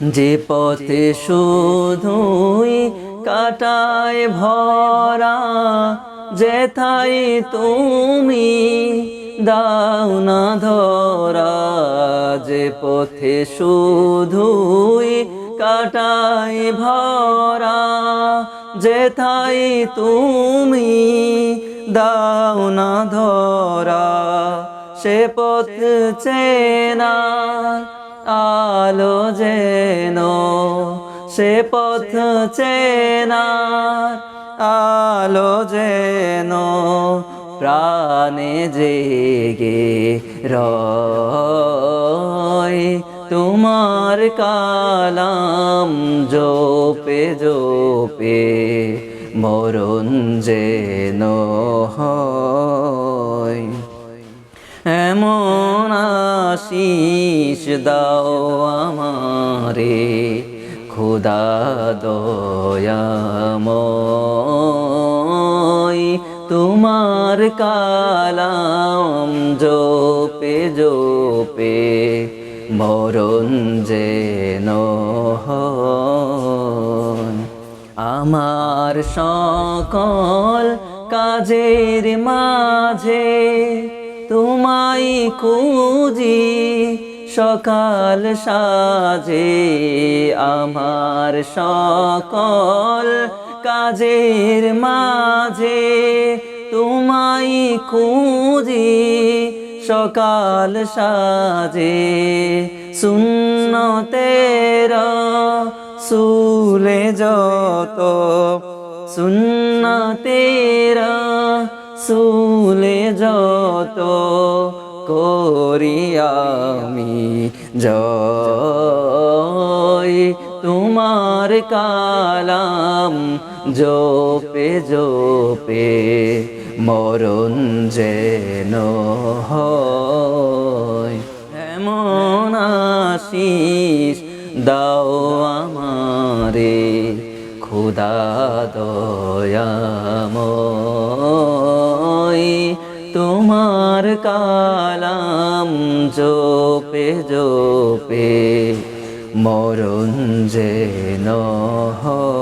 যে পথে শুধুই কাটায় ভরা যেথাই তুমি দাও না ধরা, যে পথে শুধুই কাটায় ভরা যেথাই তুমি দাও না ধরা, সে পথ চেনা আলো যেন সে পথ চেনা আলো যেন প্রাণে জেগে রয়। তোমার কালাম জোপে জোপে মরণ যেন হয়। আশিস দাও আমারে, খুদা দয়াময় তোমার কালাম জোপে জোপে মরণ হয়। আমার সকল কাজের মাঝে তোমায় খুঁজি, সকাল সাজে আমার সকল কাজের মাঝে। তোমায় খুঁজি, সকাল সাজে শূন্য তেরা সুলে যত শূন্য তেরা সুলে যত করি আমি জয়। তোমার কালাম জোপে জোপে, মরণ যেন হয়। এমন আশিস দাও আমারে, খুদা দয়াময়। তোমার কালাম জোপে জোপে মরণ যে হয়।